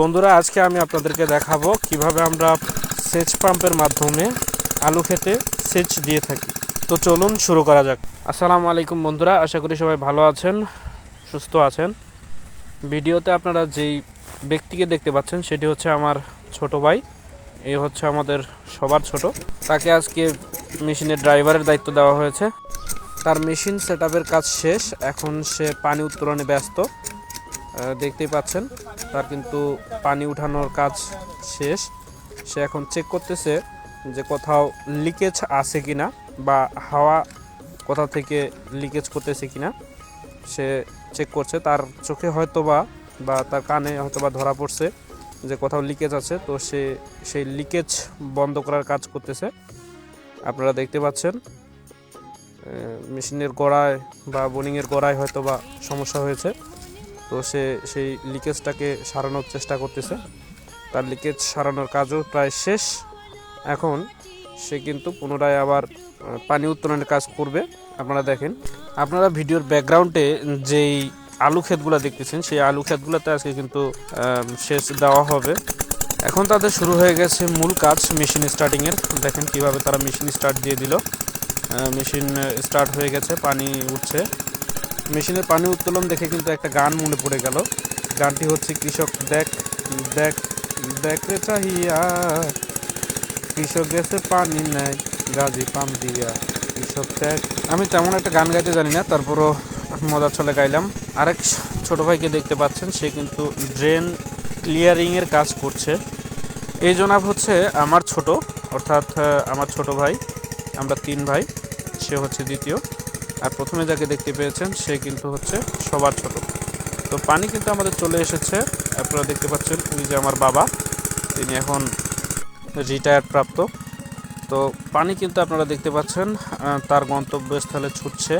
বন্ধুরা, আজকে আমি আপনাদেরকে দেখাবো কীভাবে আমরা সেচ পাম্পের মাধ্যমে আলু খেতে সেচ দিয়ে থাকি। তো চলুন শুরু করা যাক। আসসালামু আলাইকুম বন্ধুরা, আশা করি সবাই ভালো আছেন, সুস্থ আছেন। ভিডিওতে আপনারা যেই ব্যক্তিকে দেখতে পাচ্ছেন, সেটি হচ্ছে আমার ছোট ভাই। এই হচ্ছে আমাদের সবার ছোট। তাকে আজকে মেশিনের ড্রাইভারের দায়িত্ব দেওয়া হয়েছে। তার মেশিন সেট কাজ শেষ, এখন সে পানি উত্তোলনে ব্যস্ত। দেখতেই পাচ্ছেন, তার কিন্তু পানি উঠানোর কাজ শেষ। সে এখন চেক করতেছে যে কোথাও লিকেজ আছে কিনা বা হাওয়া কোথা থেকে লিকেজ করতেছে কিনা। সে চেক করছে, তার চোখে হয়তো বা তার কানে হয়তো বা ধরা পড়ছে যে কোথাও লিকেজ আছে, তো সে সেই লিকেজ বন্ধ করার কাজ করতেছে। আপনারা দেখতে পাচ্ছেন মেশিনের গোড়ায় বা বোলিংয়ের গোড়ায় হয়তো বা সমস্যা হয়েছে। তো সে সেই লিকেজটাকে সারানোর চেষ্টা করতেছে। তার লিকেজ সারানোর কাজও প্রায় শেষ। এখন সে কিন্তু পুনরায় আবার পানি উত্তোলনের কাজ করবে। আপনারা দেখেন, আপনারা ভিডিওর ব্যাকগ্রাউন্ডে যেই আলু ক্ষেতগুলো দেখতেছেন, সেই আলু ক্ষেতগুলোতে আজকে কিন্তু সেচ দেওয়া হবে। এখন তাদের শুরু হয়ে গেছে মূল কাজ, মেশিন স্টার্টিংয়ের দেখেন কীভাবে তারা মেশিন স্টার্ট দিয়ে দিল। মেশিন স্টার্ট হয়ে গেছে, পানি উঠছে। মেশিনের পানি উত্তোলন দেখে কিন্তু একটা গান মনে পড়ে গেল। গানটি হচ্ছে, কৃষক দেখ দেখ দেখ রে চাহিয়া। কৃষক গেছে পানি নেয় গাজি পাম দিয়া। কৃষক দেখ। আমি তেমন একটা গান গাইতে জানি না, তারপরও মজার ছলে গাইলাম। আরেক ছোট ভাইকে দেখতে পাচ্ছেন, সে কিন্তু ড্রেন ক্লিয়ারিংয়ের কাজ করছে। এই জনাব হচ্ছে আমার ছোট, অর্থাৎ আমার ছোট ভাই, আমরা তিন ভাই, সে হচ্ছে দ্বিতীয়। আর প্রথমে যাকে দেখতে পেয়েছেন, সে কিন্তু হচ্ছে সবার ছোট। তো পানি কিন্তু আমাদের চলে এসেছে। আপনারা দেখতে পাচ্ছেন উনি যে আমার বাবা, তিনি এখন রিটায়ার প্রাপ্ত। তো পানি কিন্তু আপনারা দেখতে পাচ্ছেন তার গন্তব্যস্থলে ছুটছে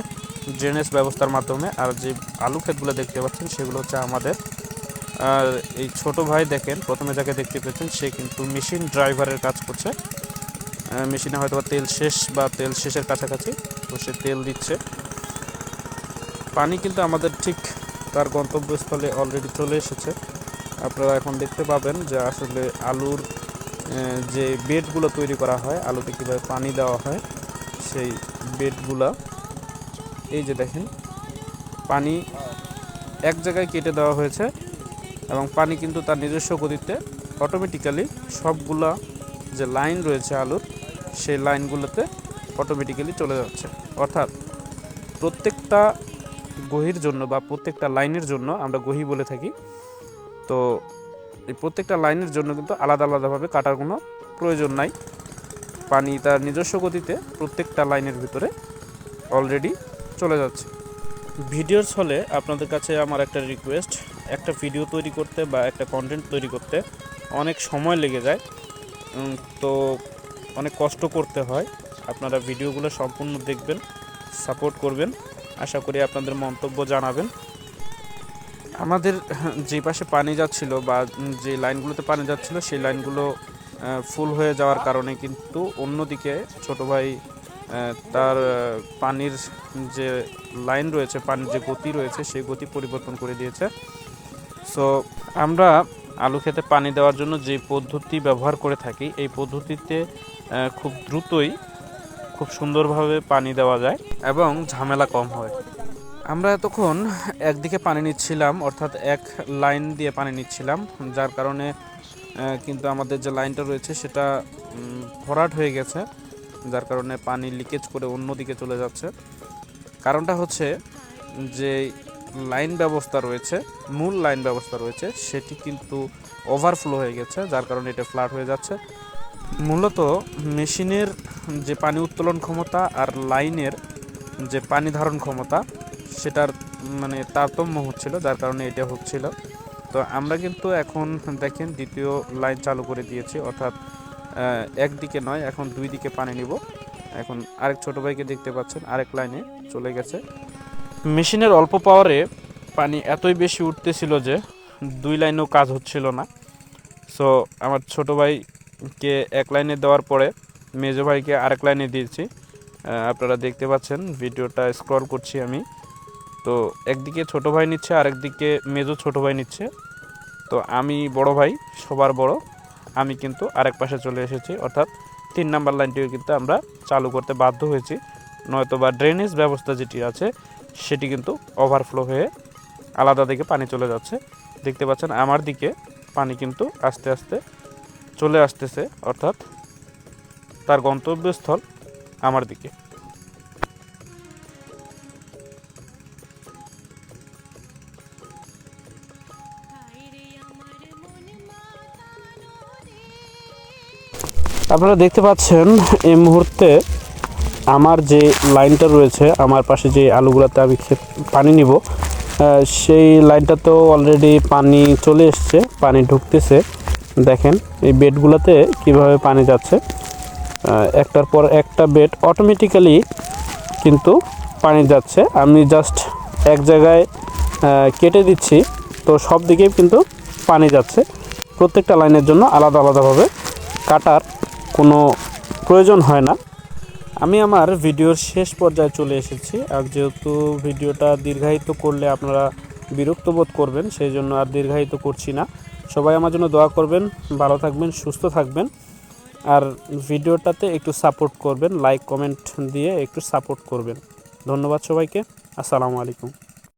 ড্রেনেজ ব্যবস্থার মাধ্যমে। আর যে আলু ক্ষেতগুলো দেখতে পাচ্ছেন, সেগুলো হচ্ছে আমাদের। আর এই ছোট ভাই দেখেন, প্রথমে যাকে দেখতে পেয়েছেন, সে কিন্তু মেশিন ড্রাইভারের কাজ করছে। মেশিনে হয়তো বা তেল শেষ বা তেল শেষের কাছাকাছি, তো সে তেল দিচ্ছে। পানি কিন্তু আমাদের ঠিক তার গন্তব্যস্থলে অলরেডি চলে এসেছে। আপনারা এখন দেখতে পাবেন যে আসলে আলুর যে বেডগুলো তৈরি করা হয়, আলুতে কীভাবে পানি দেওয়া হয়, সেই বেডগুলা, এই যে দেখেন, পানি এক জায়গায় কেটে দেওয়া হয়েছে এবং পানি কিন্তু তার নিজস্ব গতিতে অটোমেটিক্যালি সবগুলা যে লাইন রয়েছে আলুর, সেই লাইনগুলোতে অটোমেটিক্যালি চলে যাচ্ছে। অর্থাৎ প্রত্যেকটা গহির জন্য বা প্রত্যেকটা লাইনের জন্য আমরা গহি বলে থাকি। তো এই প্রত্যেকটা লাইনের জন্য কিন্তু আলাদা আলাদাভাবে কাটার কোনো প্রয়োজন নাই। পানি তার নিজস্ব গতিতে প্রত্যেকটা লাইনের ভিতরে অলরেডি চলে যাচ্ছে। ভিডিওর ছলে আপনাদের কাছে আমার একটা রিকোয়েস্ট একটা ভিডিও তৈরি করতে বা একটা কন্টেন্ট তৈরি করতে অনেক সময় লেগে যায়। তো অনেক কষ্ট করতে হয়। আপনারা ভিডিওগুলো সম্পূর্ণ দেখবেন, সাপোর্ট করবেন। আশা করি আপনাদের মন্তব্য জানাবেন। আমাদের যে পাশে পানি যাচ্ছিল বা যে লাইনগুলোতে পানি যাচ্ছিল, সেই লাইনগুলো ফুল হয়ে যাওয়ার কারণে কিন্তু অন্যদিকে ছোট ভাই তার পানির যে লাইন রয়েছে, পানির যে গতি রয়েছে, সেই গতি পরিবর্তন করে দিয়েছে। সো আমরা আলু খেতে পানি দেওয়ার জন্য যে পদ্ধতি ব্যবহার করে থাকি, এই পদ্ধতিতে খুব দ্রুতই খুব সুন্দরভাবে পানি দেওয়া যায় এবং ঝামেলা কম হয়। আমরা এতক্ষণ একদিকে পানি নিচ্ছিলাম, অর্থাৎ এক লাইন দিয়ে পানি নিচ্ছিলাম, যার কারণে কিন্তু আমাদের যে লাইনটা রয়েছে সেটা ভরাট হয়ে গেছে, যার কারণে পানি লিকেজ করে অন্যদিকে চলে যাচ্ছে। কারণটা হচ্ছে যে লাইন ব্যবস্থা রয়েছে, মূল লাইন ব্যবস্থা রয়েছে, সেটি কিন্তু ওভারফ্লো হয়ে গেছে, যার কারণে এটা ফ্ল্যাট হয়ে যাচ্ছে। মূলত মেশিনের যে পানি উত্তোলন ক্ষমতা আর লাইনের যে পানি ধারণ ক্ষমতা, সেটার মানে তারতম্য হচ্ছিল, যার কারণে এটা হচ্ছিল। তো আমরা কিন্তু এখন দেখেন দ্বিতীয় লাইন চালু করে দিয়েছি, অর্থাৎ একদিকে নয়, এখন দুই দিকে পানি নিব। এখন আরেক ছোট ভাইকে দেখতে পাচ্ছেন, আরেক লাইনে চলে গেছে। মেশিনের অল্প পাওয়ারে পানি এতই বেশি উঠতেছিল যে দুই লাইনেও কাজ হচ্ছিল না। সো আমার ছোট ভাইকে এক লাইনে দেওয়ার পরে মেজো ভাইকে আরেক লাইনে দিয়েছি। আপনারা দেখতে পাচ্ছেন, ভিডিওটা স্ক্রল করছি আমি। তো একদিকে ছোট ভাই নিচ্ছে, আরেকদিকে মেজো ছোট ভাই নিচ্ছে। তো আমি বড় ভাই, সবার বড়। আমি কিন্তু আরেক পাশে চলে এসেছি। অর্থাৎ তিন নাম্বার লাইনটিও কিন্তু আমরা চালু করতে বাধ্য হয়েছি। নয়তো বা ড্রেনেজ ব্যবস্থা যেটি আছে সেটি কিন্তু ওভারফ্লো হয়ে আলাদা দিকে পানি চলে যাচ্ছে। দেখতে পাচ্ছেন আমার দিকে পানি কিন্তু আস্তে আস্তে চলে আসতেছে, অর্থাৎ তার গন্তব্যস্থল আমার দিকে। আপনারা দেখতে পাচ্ছেন এই মুহূর্তে আমার যে লাইনটা রয়েছে, আমার পাশে যে আলুগুলোতে আমি পানি নিব সেই লাইনটাতেও অলরেডি পানি চলে এসছে, পানি ঢুকতেছে। দেখেন, এই বেডগুলোতে কীভাবে পানি যাচ্ছে। একটার পর একটা বেড অটোমেটিক্যালি কিন্তু পানি যাচ্ছে। আমি জাস্ট এক জায়গায় কেটে দিচ্ছি, তো সব দিকেই কিন্তু পানি যাচ্ছে। প্রত্যেকটা লাইনের জন্য আলাদা আলাদাভাবে কাটার কোনো প্রয়োজন হয় না। আমি আমার ভিডিওর শেষ পর্যায়ে চলে এসেছি। আর যেহেতু ভিডিওটা দীর্ঘায়িত করলে আপনারা বিরক্ত বোধ করবেন, সেই জন্য আর দীর্ঘায়িত করছি না। সবাই আমার জন্য দোয়া করবেন, ভালো থাকবেন, সুস্থ থাকবেন। আর ভিডিওটাতে একটু সাপোর্ট করবেন, লাইক, কমেন্ট দিয়ে একটু সাপোর্ট করবেন। ধন্যবাদ সবাইকে, আসসালামু আলাইকুম।